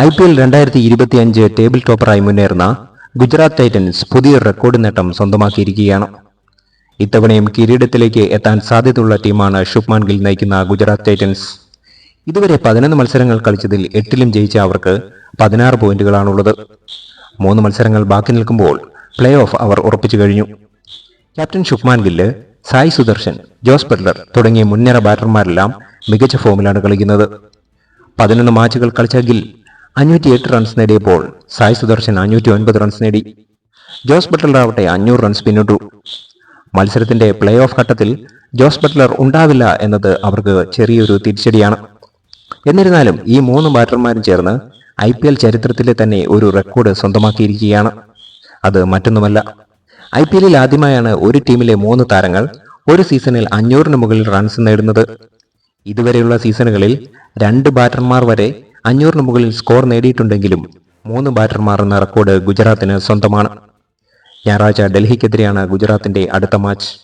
I P L രണ്ടായിരത്തി ഇരുപത്തി അഞ്ച് ടേബിൾ ടോപ്പറായി മുന്നേറുന്ന ഗുജറാത്ത് ടൈറ്റൻസ് പുതിയ റെക്കോർഡ് നേട്ടം സ്വന്തമാക്കിയിരിക്കുകയാണ്. ഇത്തവണയും കിരീടത്തിലേക്ക് എത്താൻ സാധ്യതയുള്ള ടീമാണ് ശുഭ്മാൻ ഗിൽ നയിക്കുന്ന ഗുജറാത്ത് ടൈറ്റൻസ്. ഇതുവരെ പതിനൊന്ന് മത്സരങ്ങൾ കളിച്ചതിൽ എട്ടിലും ജയിച്ച അവർക്ക് പതിനാറ് പോയിന്റുകളാണുള്ളത്. മൂന്ന് മത്സരങ്ങൾ ബാക്കി നിൽക്കുമ്പോൾ പ്ലേ ഓഫ് അവർ ഉറപ്പിച്ചു കഴിഞ്ഞു. Captain Shubman Gill Sai Sudharsan Jos Buttler തുടങ്ങിയ മുൻനിര ബാറ്റർമാരെല്ലാം മികച്ച ഫോമിലാണ് കളിക്കുന്നത്. പതിനൊന്ന് മാച്ചുകൾ കളിച്ച ഗിൽ അഞ്ഞൂറ്റി എട്ട് റൺസ് നേടിയപ്പോൾ സായ് സുദർശൻ അഞ്ഞൂറ്റി ഒൻപത് റൺസ് നേടി. ജോസ് ബട്ടലർ ആവട്ടെ അഞ്ഞൂറ് റൺസ് പിന്നിട്ടു. മത്സരത്തിന്റെ പ്ലേ ഓഫ് ഘട്ടത്തിൽ ജോസ് ബട്ട്ലർ ഉണ്ടാവില്ല എന്നത് അവർക്ക് ചെറിയൊരു തിരിച്ചടിയാണ്. എന്നിരുന്നാലും ഈ മൂന്ന് ബാറ്റർമാരും ചേർന്ന് ഐ പി എൽ ചരിത്രത്തിലെ തന്നെ ഒരു റെക്കോർഡ് സ്വന്തമാക്കിയിരിക്കുകയാണ്. അത് മറ്റൊന്നുമല്ല. ഐ പി എല്ലിൽ ആദ്യമായാണ് ഒരു ടീമിലെ മൂന്ന് താരങ്ങൾ ഒരു സീസണിൽ അഞ്ഞൂറിന് മുകളിൽ റൺസ് നേടുന്നത്. ഇതുവരെയുള്ള സീസണുകളിൽ രണ്ട് ബാറ്റർമാർ വരെ അഞ്ഞൂറിന് മുകളിൽ സ്കോർ നേടിയിട്ടുണ്ടെങ്കിലും മൂന്ന് ബാറ്റർമാർ എന്ന റെക്കോർഡ് ഗുജറാത്തിന് സ്വന്തമാണ്. ഞായറാഴ്ച ഡൽഹിക്കെതിരെയാണ് ഗുജറാത്തിന്റെ അടുത്ത മാച്ച്.